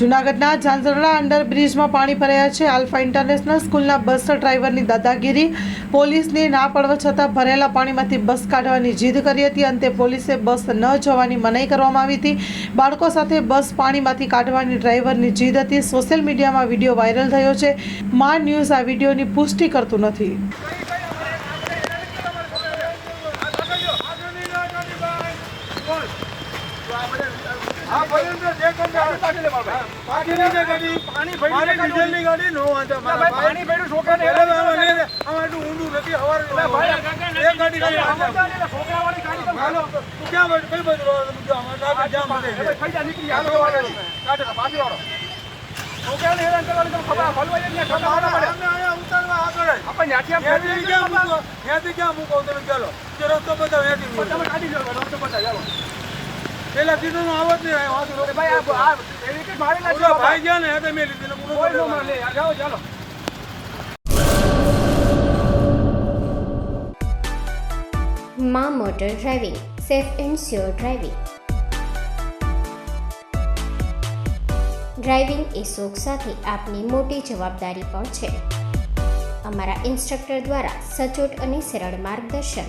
જૂનાગઢના ઝાંઝરડા અંડરબ્રિજમાં પાણી ભરાયા છે. આલ્ફા ઇન્ટરનેશનલ સ્કૂલના બસ ડ્રાઈવરની દાદાગીરી. પોલીસને ના પડવા છતાં ભરેલા પાણીમાંથી બસ કાઢવાની જીદ કરી હતી. અંતે પોલીસે બસ ન જવાની મનાઈ કરવામાં આવી હતી. બાળકો સાથે બસ પાણીમાંથી કાઢવાની ડ્રાઈવરની જીદ હતી. સોશિયલ મીડિયામાં વીડિયો વાયરલ થયો છે. મા ન્યૂઝ આ વિડીયોની પુષ્ટિ કરતું નથી. હા, આપણે ત્યાંથી ક્યાં મૂકો? તમે ચાલો રસ્તો બતાવો ત્યાંથી તમે કાઢી લો રસ્તો બતાવી ચાલો પેલા કીધું નું આવત નહીં આવ્યો. ભાઈ આ આ એવી મારી ઓલા ભાઈ ગયા ને એટલે મેં લીધી કોઈ નો મારે જાઓ ચાલો. મા motor driving safe and sure driving. Driving એ શોખ સાથે આપની મોટી જવાબદારી પણ છે. અમારા ઇન્સ્ટ્રક્ટર દ્વારા સચોટ અને સરળ માર્ગદર્શન.